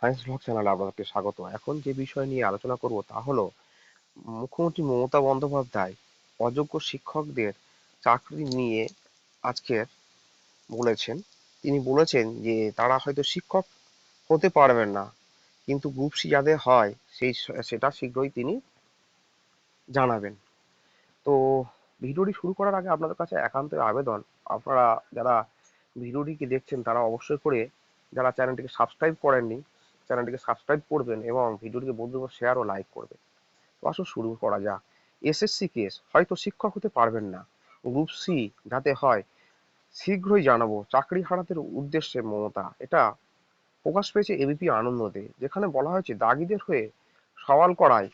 Science blog চ্যানেলে আপনাদেরকে স্বাগত। এখন যে বিষয় নিয়ে আলোচনা করব তা হলো, মুখ্যমন্ত্রী মমতা বন্দ্যোপাধ্যায় অযোগ্য শিক্ষকদের চাকরি নিয়ে আজকের বলেছেন। তিনি বলেছেন যে, তারা হয়তো শিক্ষক হতে পারবেন না, কিন্তু গ্রুপ সি যাদের হয়, সেই সেটা শীঘ্রই তিনি জানাবেন। তো ভিডিওটি শুরু করার আগে আপনাদের কাছে একান্ত আবেদন। আপনারা যারা ভিডিওটিকে দেখছেন, তারা অবশ্যই করে যারা চ্যানেলটিকে সাবস্ক্রাইব করেননি চ্যানেলটিকে সাবস্ক্রাইব করবেন এবং ভিডিওটিকে বন্ধুদের শেয়ার ও লাইক করবেন। তো আসুন শুরু করা যাক। এসএসসি কেস হয়তো শিক্ষক হতে পারবেন না। গ্রুপ সি যাতে হয়, শীঘ্রই জানাব, চাকরি হারাতের উদ্দেশ্যে মমতা। এটা প্রকাশ পেয়েছে এবিপি আনন্দতে, যেখানে বলা হয়েছে, দাগিদের হয়ে সওয়াল করায়,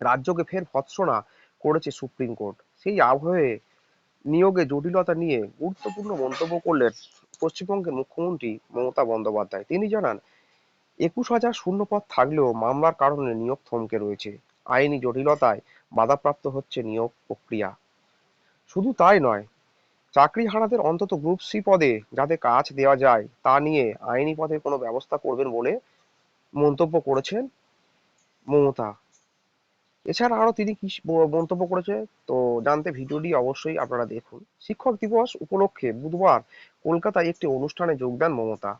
রাজ্যকে ফের ভৎসনা করেছে সুপ্রিম কোর্ট। সেই আবহে নিয়োগে জটিলতা নিয়ে গুরুত্বপূর্ণ মন্তব্য করলেন পশ্চিমবঙ্গের মুখ্যমন্ত্রী মমতা বন্দ্যোপাধ্যায়। তিনি জানান একুশ হাজার শূন্যপদ থাকলেও মামলার কারণে নিয়োগ থমকে রয়েছে। আইনি জটিলতায় বাধাপ্রাপ্ত হচ্ছে নিয়োগ প্রক্রিয়া। শুধু তাই নয় চাকরি হারাদের অন্তত গ্রুপ সি পদে যাতে কাজ দেওয়া যায়, তা নিয়ে আইনি পথে কোনো ব্যবস্থা করবেন বলে মন্তব্য করেছেন মমতা। এছাড়া আরও তিনি কি মন্তব্য করেছে, তো জানতে ভিডিওটি অবশ্যই আপনারা দেখুন। শিক্ষক দিবস উপলক্ষে বুধবার কলকাতায় একটি অনুষ্ঠানে যোগ দেন মমতা।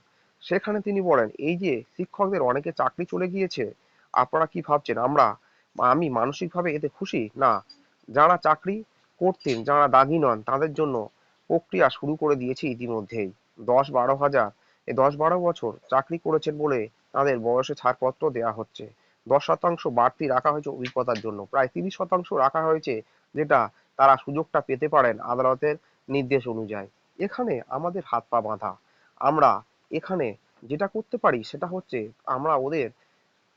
সেখানে তিনি বলেন, এই যে শিক্ষকদের অনেকে চাকরি চলে গিয়েছে, আপনারা কি ভাবছেন, আমরা, আমি মানসিকভাবে এতে খুশি? না, যারা চাকরি করতেন, যারা দাগি নন, তাদের জন্য প্রক্রিয়া শুরু করে দিয়েছি ইতিমধ্যেই। দশ বারো হাজার, এই দশ বারো বছর চাকরি করেছেন বলে তাদের বয়সে ছাড়পত্র দেওয়া হচ্ছে। দশ শতাংশ বাড়তি রাখা হয়েছে অভিজ্ঞতার জন্য। প্রায় তিরিশ শতাংশ রাখা হয়েছে যেটা তারা সুযোগটা পেতে পারেন আদালতের নির্দেশ অনুযায়ী। এখানে আমাদের হাত পা বাঁধা। আমরা এখানে যেটা করতে পারি সেটা হচ্ছে আমরা ওদের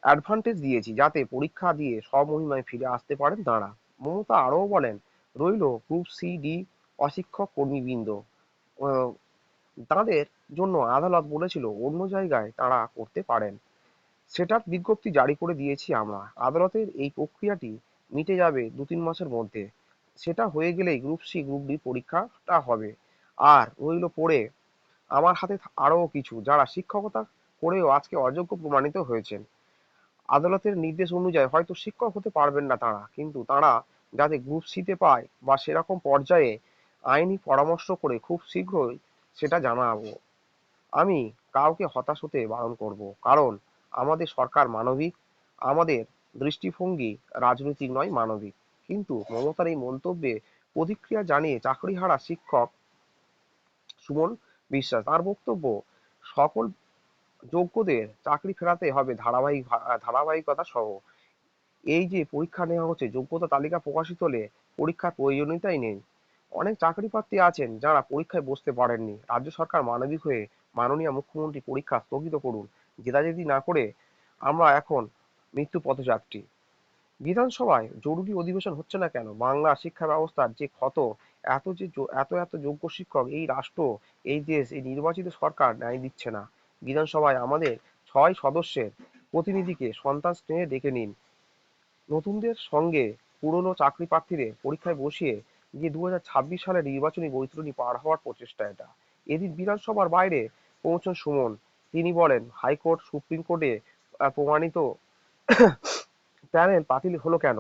অ্যাডভান্টেজ দিয়েছি যাতে পরীক্ষা দিয়ে স্বমহিমায় ফিরে আসতে পারেন তাঁরা। মমতা আরও বলেন, রইল গ্রুপ সি ডি অশিক্ষক কর্মীবৃন্দ। তাদের জন্য আদালত বলেছিল অন্য জায়গায় তারা করতে পারেন। সেটার বিজ্ঞপ্তি জারি করে দিয়েছি আমরা। আদালতের এই প্রক্রিয়াটি মিটে যাবে দু তিন মাসের মধ্যে। সেটা হয়ে গেলেই গ্রুপ সি গ্রুপ ডি পরীক্ষাটা হবে। আর রইল পড়ে আমার হাতে আরও কিছু, যারা শিক্ষকতা করেও আজকে অযোগ্য প্রমাণিত হয়েছেন। আদালতের নির্দেশ অনুযায়ী হয়তো শিক্ষক হতে পারবেন না তারা, কিন্তু তারা যাতে গ্রুপ সিতে পায় বা সেরকম পর্যায়ে আইনি পরামর্শ করে খুব শীঘ্রই সেটা জানাব। আমি কাউকে হতাশ হতে বারণ করব, কারণ আমাদের সরকার মানবিক, আমাদের দৃষ্টিভঙ্গি রাজনৈতিক নয়, মানবিক। কিন্তু মমতার এই মন্তব্যে প্রতিক্রিয়া জানিয়ে চাকরিহারা শিক্ষক সুমন বিশ্বাস তার বক্তব্য সকল যোগ্যদের চাকরি ফেরাতে হবে ধারাবাহিক, ধারাবাহিকতা সহ। এই যে পরীক্ষা নেওয়া হচ্ছে, যোগ্যতা তালিকা প্রকাশিত হলে পরীক্ষার প্রয়োজনীয়তাই নেই। অনেক চাকরি প্রার্থী আছেন যারা পরীক্ষায় বসতে পারেননি। রাজ্য সরকার মানবিক হয়ে মাননীয় মুখ্যমন্ত্রী পরীক্ষা স্থগিত করুন। জেদাজেদি না করে আমরা এখন মৃত্যু পথযাত্রী। বিধানসভায় জরুরি অধিবেশন হচ্ছে না কেন? বাংলা শিক্ষা ব্যবস্থার যে ক্ষত এত যে এত এত যোগ্য শিক্ষক এই রাষ্ট্র, এই দেশ, এই নির্বাচিত সরকার ন্যায় দিচ্ছে না। বিধানসভায় আমাদের ছয় সদস্যের প্রতিনিধিকে সন্তান স্নেহে ডেকে নিন। নতুনদের সঙ্গে পুরনো চাকরি প্রার্থীদের পরীক্ষায় বসিয়ে যে দু সালে নির্বাচনী বৈতরণী পার হওয়ার প্রচেষ্টা এটা। এদিন বিধানসভার বাইরে পৌঁছন সুমন। তিনি বলেন, হাইকোর্ট, সুপ্রিম কোর্টে প্রমাণিত প্যানেল বাতিল হলো কেন?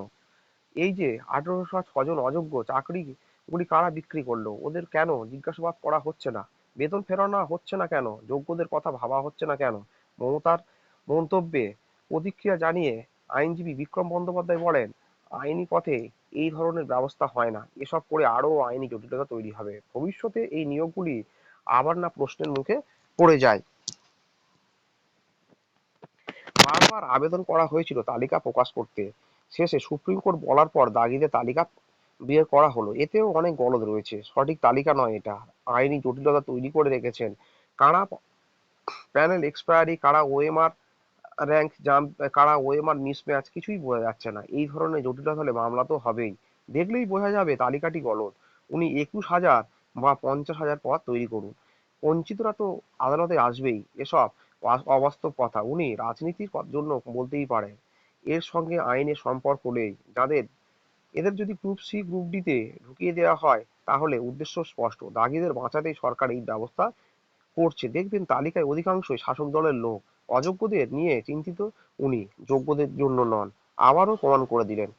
এই যে আঠারোশো ছজন অযোগ্য চাকরি গুলি কারা বিক্রি করল? ওদের কেন? জিজ্ঞাসাবাদ করা হচ্ছে না। বেতন ফেরানো হচ্ছে না কেন? যোগ্যদের কথা ভাবা হচ্ছে না কেন? মমতার মন্তব্যে প্রতিক্রিয়া জানিয়ে আইনজীবী বিক্রম বন্দ্যোপাধ্যায় বলেন, আইনি পথে এই ধরনের ব্যবস্থা হয় না। এসব করে আরও আইনি জটিলতা তৈরি হবে। ভবিষ্যতে এই নিয়োগগুলি আবার না প্রশ্নের মুখে পড়ে যায়। বারবার আবেদন করা হয়েছিল তালিকা প্রকাশ করতে। শেষে সুপ্রিম কোর্ট বলার পর দাগিদের তালিকা বের করা হলো। এতেও অনেক গলদ রয়েছে। সঠিক তালিকা নয় এটা। আইনি জটিলতা তৈরি করে রেখেছেন। কারা প্যানেল এক্সপায়ারি, কারা ওএমআর র্যাঙ্ক জাম্প কারা ওএমআর মিসম্যাচ কিছুই বোঝা যাচ্ছে না। এই ধরনের জটিলতা হলে মামলা তো হবেই। দেখলেই বোঝা যাবে তালিকাটি গলদ। উনি একুশ হাজার বা পঞ্চাশ হাজার পদ তৈরি করুন। বঞ্চিতরা তো আদালতে আসবেই। এসব অবাস্তব কথা। উনি রাজনীতির জন্য বলতেই পারেন। এর সঙ্গে আইনের সম্পর্ক নেই। যাদের এদের যদি গ্রুপ সি গ্রুপ ডিতে ঢুকিয়ে দেওয়া হয়, তাহলে উদ্দেশ্য স্পষ্ট। দাগিদের বাঁচাতেই সরকার এই ব্যবস্থা করছে। দেখবেন তালিকায় অধিকাংশই শাসক দলের লোক। অযোগ্যদের নিয়ে চিন্তিত উনি, যোগ্যদের জন্য নন। আবারও প্রমাণ করে দিলেন।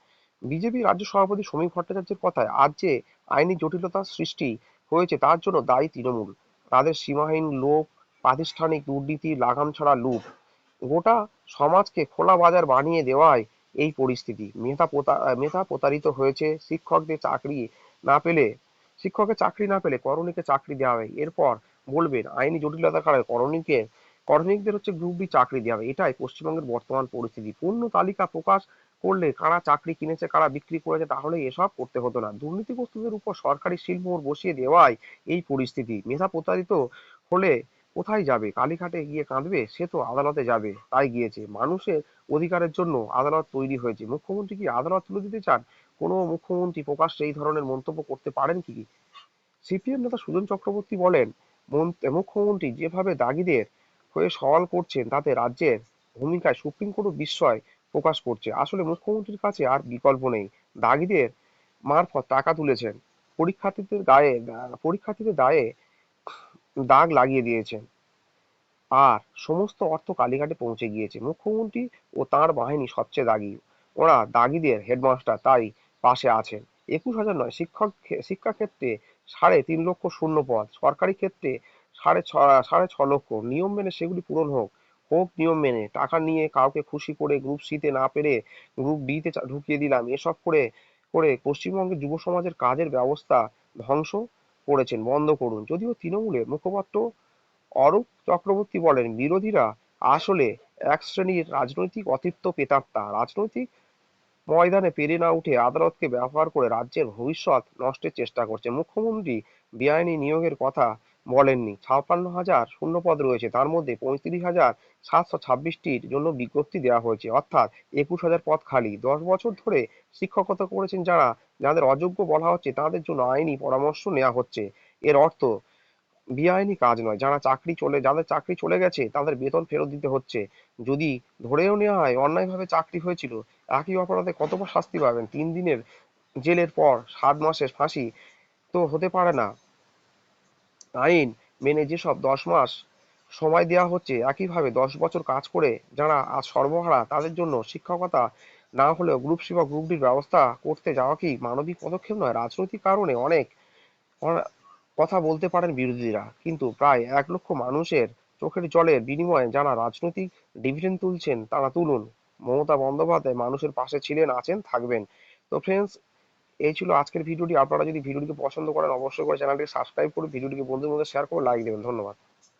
বিজেপি রাজ্য সভাপতি সমীপ ভট্টাচার্যের কথায়, আজ যে আইনি জটিলতার সৃষ্টি হয়েছে, তার জন্য দায়ী তৃণমূল। তাদের সীমাহীন লোভ প্রাতিষ্ঠানিক দুর্নীতি, লাগাম ছাড়া লুট। গোটা সমাজকে খোলা বাজার বানিয়ে দেওয়ায় এই পরিস্থিতি। মেধা প্রতা- মেধা প্রতারিত হয়েছে শিক্ষকদের চাকরি না পেলে শিক্ষকের চাকরি না পেলে করণীকে চাকরি দেওয়া হয়। এরপর বলবেন, আইনি জটিলতার কারণে করণীকে, করণিকদের হচ্ছে গ্রুপ ডি চাকরি দেওয়া হবে এটাই পশ্চিমবঙ্গের বর্তমান পরিস্থিতি। পূর্ণ তালিকা প্রকাশ করলে কারা চাকরি কিনেছে, কারা বিক্রি করেছে, তাহলে এসব করতে হতো না। দুর্নীতিগ্রস্তদের উপর সরকারি শিলমোহর বসিয়ে দেওয়ায় এই পরিস্থিতি। মেধা প্রতারিত হলে কোথায় যাবে? কালীঘাটে গিয়ে কাঁদবে? সে তো আদালতে যাবে। তাই গিয়েছে। মানুষের অধিকারের জন্য আদালত তৈরি হয়েছে। মুখ্যমন্ত্রী কি আদালত তুলে দিতে চান? কোনো মুখ্যমন্ত্রী প্রকাশ্যে এই ধরনের মন্তব্য করতে পারেন কি? সিপিএম নেতা সুজন চক্রবর্তী বলেন মুখ্যমন্ত্রী যেভাবে দাগিদের হয়ে সওয়াল করছেন, তাতে রাজ্যের ভূমিকায় সুপ্রিম কোর্ট বিস্ময় প্রকাশ করছে। আসলে মুখ্যমন্ত্রীর কাছে আর বিকল্প নেই। দাগিদের মারফত টাকা তুলেছেন। পরীক্ষার্থীদের গায়ে পরীক্ষার্থীদের দায়ে দাগ লাগিয়ে দিয়েছেন আর সমস্ত অর্থ কালীঘাটে পৌঁছে গিয়েছে। মুখ্যমন্ত্রী ও তার বাহিনী সবচেয়ে দাগি। ওরা দাগিদের হেডমাস্টার তাই পাশে আছেন। একুশ হাজার নয়, শিক্ষক শিক্ষাক্ষেত্রে সাড়ে তিন লক্ষ শূন্য পদ, সরকারি ক্ষেত্রে সাড়ে ছ সাড়ে ছ লক্ষ। নিয়ম মেনে সেগুলি পূরণ হোক হোক নিয়ম মেনে। টাকা নিয়ে কাউকে খুশি করে গ্রুপ সিতে না পেরে গ্রুপ ডিতে ঢুকিয়ে দিলাম। এসব করে করে পশ্চিমবঙ্গের যুব সমাজের কাজের ব্যবস্থা ধ্বংস। করেছেন, বন্ধ করুন। যদিও তৃণমূলের মুখপাত্র অরূপ চক্রবর্তী বলেন, বিরোধীরা আসলে এক শ্রেণির রাজনৈতিক অতৃপ্ত প্রেতাত্মা রাজনৈতিক ময়দানে পেরে না উঠে আদালতকে ব্যবহার করে রাজ্যের ভবিষ্যৎ নষ্টের চেষ্টা করছে। মুখ্যমন্ত্রী বেআইনি নিয়োগের কথা বলেননি। ছাপ্পান্ন হাজার শূন্য পদ রয়েছে। তার মধ্যে পঁয়ত্রিশ হাজার সাতশো ছাব্বিশটির জন্য বিজ্ঞপ্তি দেওয়া হয়েছে। অর্থাৎ একুশ হাজার পদ খালি। দশ বছর ধরে শিক্ষকতা করেছেন যারা, যাদের অযোগ্য বলা হচ্ছে তাদের জন্য আইনি পরামর্শ নেওয়া হচ্ছে। এর অর্থ, বেআইনি কাজ নয়। যারা চাকরি চলে, যাদের চাকরি চলে গেছে, তাদের বেতন ফেরত দিতে হচ্ছে। যদি ধরেও নেওয়া হয়, অন্যায়ভাবে চাকরি হয়েছিল, একই অপরাধে কতবার শাস্তি পাবেন? তিন দিনের জেলের পর সাত মাসের ফাঁসি তো হতে পারে না। আইন মেনে যেসব দশ মাস সময় দেওয়া হচ্ছে, একইভাবে দশ বছর কাজ করে যারা আজ সর্বহারা, তাদের জন্য শিক্ষকতা না হলেও গ্রুপ সি বা গ্রুপ ডির ব্যবস্থা করতে যাওয়া কি মানবিক পদক্ষেপ নয়? রাজনৈতিক কারণে অনেক কথা বলতে পারেন বিরোধীরা, কিন্তু প্রায় এক লক্ষ মানুষের চোখের জলের বিনিময়ে যারা রাজনৈতিক ডিভিডেন্ড তুলছেন, তারা তুলুন। মমতা বন্দ্যোপাধ্যায় মানুষের পাশে ছিলেন, আছেন, থাকবেন। তো ফ্রেন্ডস এই ছিল আজকের ভিডিওটি। আপনারা যদি ভিডিওটিকে পছন্দ করেন, অবশ্যই করে চ্যানেলটিকে সাবস্ক্রাইব করুন, ভিডিওটিকে বন্ধুদের মধ্যে শেয়ার করে লাইক দেবেন। ধন্যবাদ।